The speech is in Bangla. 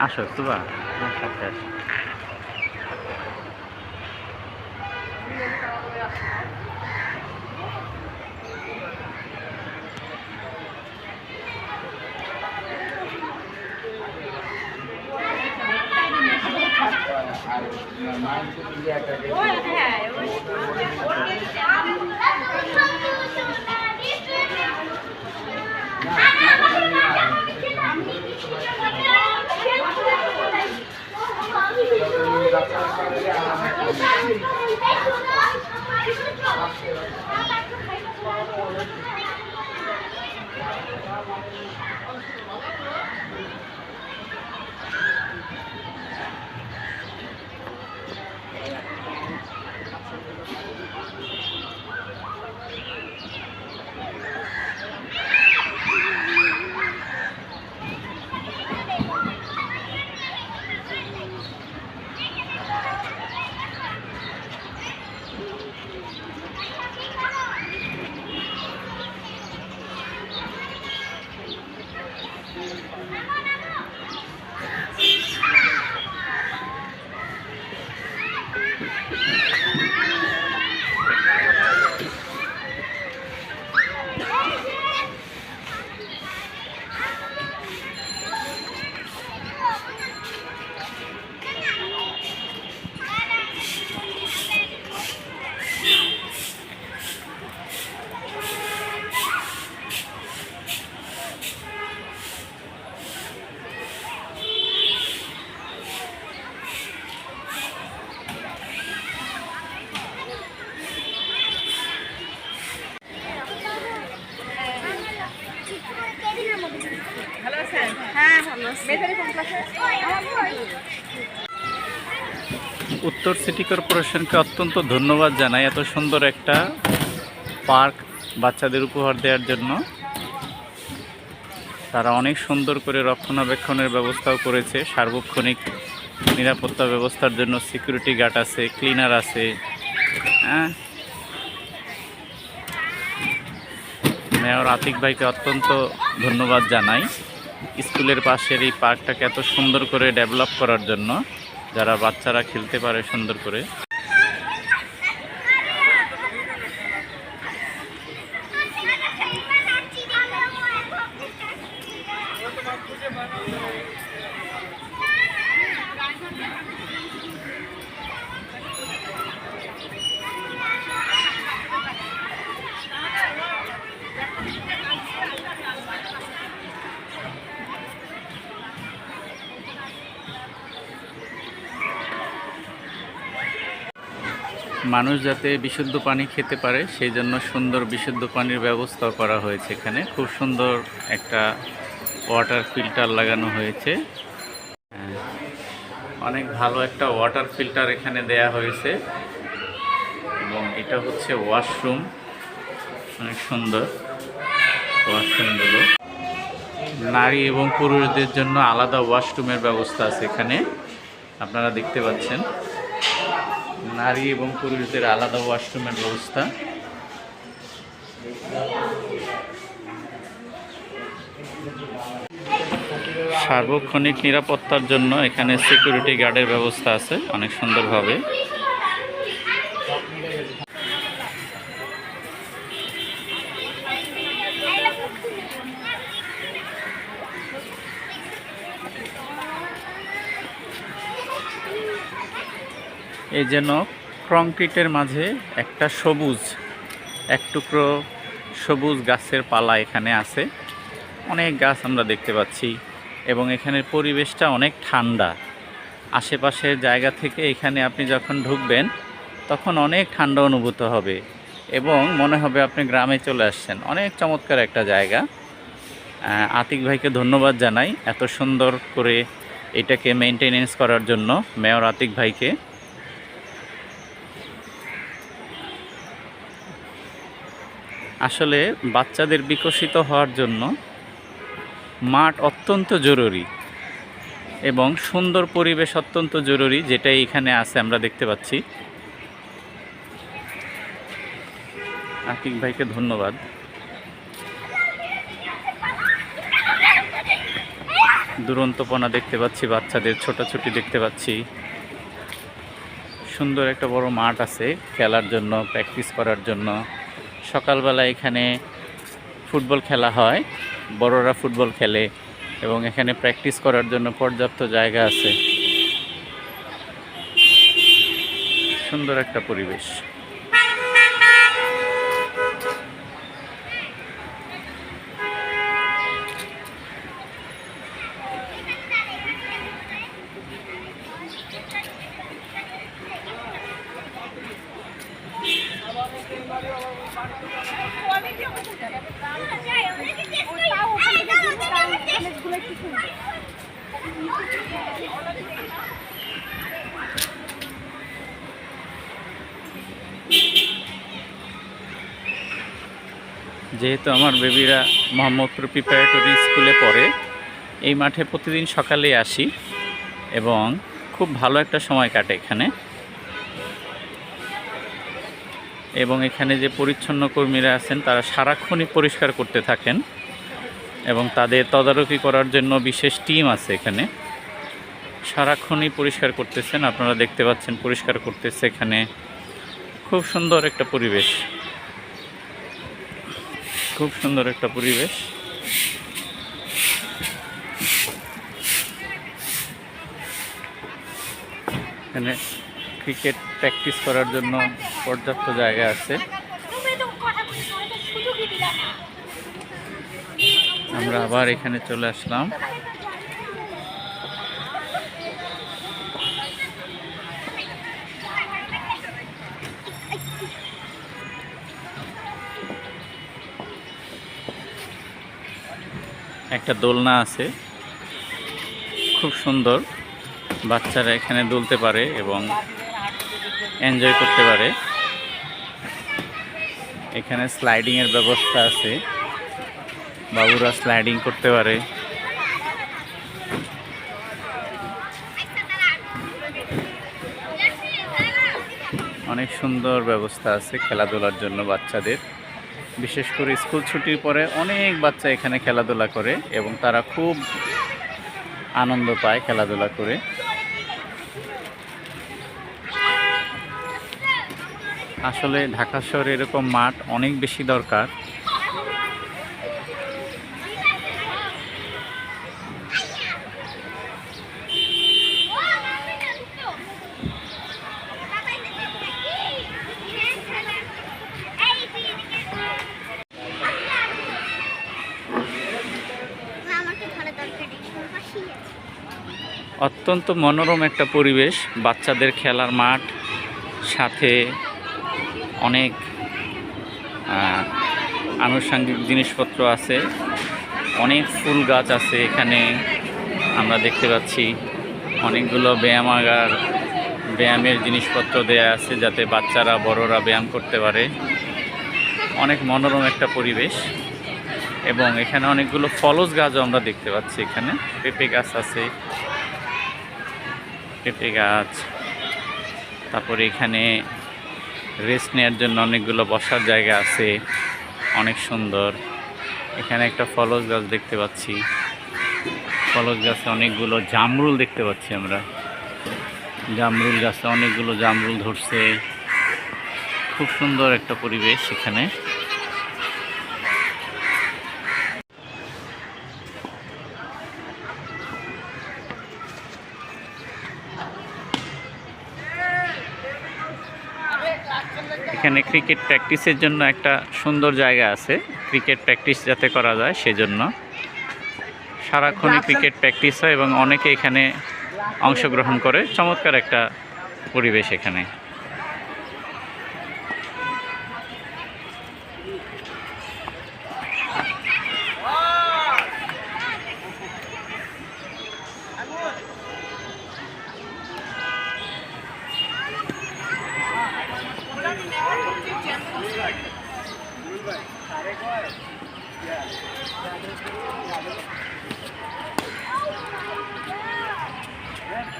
আসো তুবা আমার সাথে আসো ভালো Thank you. উত্তর সিটি কর্পোরেশনকে অত্যন্ত ধন্যবাদ জানাই এত সুন্দর একটা পার্ক বাচ্চাদের উপহার দেওয়ার জন্য। তারা অনেক সুন্দর করে রক্ষণাবেক্ষণের ব্যবস্থাও করেছে সার্বক্ষণিক নিরাপত্তা ব্যবস্থার জন্য সিকিউরিটি গার্ড আছে ক্লিনার আছে। হ্যাঁ। মেয়র আতিক ভাইকে অত্যন্ত ধন্যবাদ জানাই। স্কুলের পাশের এই পার্কটাকে এত সুন্দর করে ডেভেলপ করার জন্য, যারা বাচ্চারা খেলতে পারে সুন্দর করে। মানুষ যাতে বিশুদ্ধ পানি খেতে পারে সেই জন্য সুন্দর বিশুদ্ধ পানির ব্যবস্থা করা হয়েছে এখানে। খুব সুন্দর একটা ওয়াটার ফিল্টার লাগানো হয়েছে। হ্যাঁ, অনেক ভালো একটা ওয়াটার ফিল্টার এখানে দেয়া হয়েছে। এবং এটা হচ্ছে ওয়াশরুম অনেক সুন্দর ওয়াশরুমগুলো নারী এবং পুরুষদের জন্য আলাদা ওয়াশরুমের ব্যবস্থা আছে এখানে। আপনারা দেখতে পাচ্ছেন। নারী এবং পুরুষদের আলাদা ওয়াশরুমের ব্যবস্থা। সার্বক্ষণিক নিরাপত্তার জন্য এখানে সিকিউরিটি গার্ডের ব্যবস্থা আছে, অনেক সুন্দরভাবে। এই যেন কংক্রিটের মাঝে একটা সবুজ, এক টুকরো সবুজ গাছের পালা এখানে আছে। অনেক গাছ আমরা দেখতে পাচ্ছি এবং এখানের পরিবেশটা অনেক ঠান্ডা। আশেপাশের জায়গা থেকে এখানে আপনি যখন ঢুকবেন, তখন অনেক ঠান্ডা অনুভূত হবে এবং মনে হবে আপনি গ্রামে চলে আসছেন। অনেক চমৎকার একটা জায়গা। আতিক ভাইকে ধন্যবাদ জানাই এত সুন্দর করে এটাকে মেনটেনেন্স করার জন্য মেয়র আতিক ভাইকে। আসলে বাচ্চাদের বিকশিত হওয়ার জন্য মাঠ অত্যন্ত জরুরি এবং সুন্দর পরিবেশ অত্যন্ত জরুরি যেটা এখানে আছে, আমরা দেখতে পাচ্ছি। আতিক ভাইকে ধন্যবাদ। দুরন্তপনা দেখতে পাচ্ছি, বাচ্চাদের ছোটাছুটি দেখতে পাচ্ছি। সুন্দর একটা বড় মাঠ আছে খেলার জন্য প্র্যাকটিস করার জন্য। সকালবেলা এখানে ফুটবল খেলা হয়। বড়রা ফুটবল খেলে এবং এখানে প্র্যাকটিস করার জন্য পর্যাপ্ত জায়গা আছে। সুন্দর একটা পরিবেশ। যেহেতু আমার বেবিরা মোহাম্মদপুর প্রিপারেটরি স্কুলে পড়ে, এই মাঠে প্রতিদিন সকালে আসি এবং খুব ভালো একটা সময় কাটে এখানে। এবং এখানে যে পরিচ্ছন্ন কর্মীরা আছেন, তারা সারাক্ষণই পরিষ্কার করতে থাকেন এবং তাদের তদারকি করার জন্য বিশেষ টিম আছে এখানে। সারাক্ষণই পরিষ্কার করতেছেন, আপনারা দেখতে পাচ্ছেন পরিষ্কার করতেছে এখানে। খুব সুন্দর একটা পরিবেশ। খুব সুন্দর একটা পরিবেশ। এখানে ক্রিকেট প্র্যাকটিস করার জন্য পর্যাপ্ত জায়গা আছে। আমরা আবার এখানে চলে আসলাম। একটা দোলনা আছে। খুব সুন্দর। বাচ্চারা এখানে দুলতে পারে এবং এনজয় করতে পারে। এখানে স্লাইডিংয়ের ব্যবস্থা আছে। বাবুরা স্লাইডিং করতে পারে। অনেক সুন্দর ব্যবস্থা আছে খেলাধুলার জন্য বাচ্চাদের। বিশেষ করে স্কুল ছুটির পরে অনেক বাচ্চা এখানে খেলাধুলা করে এবং তারা খুব আনন্দ পায় খেলাধুলা করে। আসলে ঢাকা শহরে এরকম মাঠ অনেক বেশি দরকার। অত্যন্ত মনোরম একটা পরিবেশ, বাচ্চাদের খেলার মাঠ, সাথে অনেক আনুষঙ্গিক জিনিসপত্র আছে। অনেক ফুল গাছ আছে এখানে। আমরা দেখতে পাচ্ছি অনেকগুলো ব্যায়ামাগার ব্যায়ামের জিনিসপত্র দেয়া আছে যাতে বাচ্চারা, বড়রা ব্যায়াম করতে পারে। অনেক মনোরম একটা পরিবেশ। এবং এখানে অনেকগুলো ফলস গাছও আমরা দেখতে পাচ্ছি এখানে। পেঁপে গাছ আছে। পেঁপে গাছ। তারপরে এখানে রেস্ট নেওয়ার জন্য অনেকগুলো বসার জায়গা আছে। অনেক সুন্দর। এখানে একটা ফলস গাছ দেখতে পাচ্ছি। ফলস গাছে অনেকগুলো জামরুল দেখতে পাচ্ছি আমরা। জামরুল গাছে অনেকগুলো জামরুল ধরছে। খুব সুন্দর একটা পরিবেশ এখানে। এখানে ক্রিকেট প্র্যাকটিসের জন্য একটা সুন্দর জায়গা আছে। ক্রিকেট প্র্যাকটিস যাতে করা যায় সেজন্য। সারাক্ষণই ক্রিকেট প্র্যাকটিস হয় এবং অনেকে এখানে অংশগ্রহণ করে। চমৎকার একটা পরিবেশ এখানে। Yeah.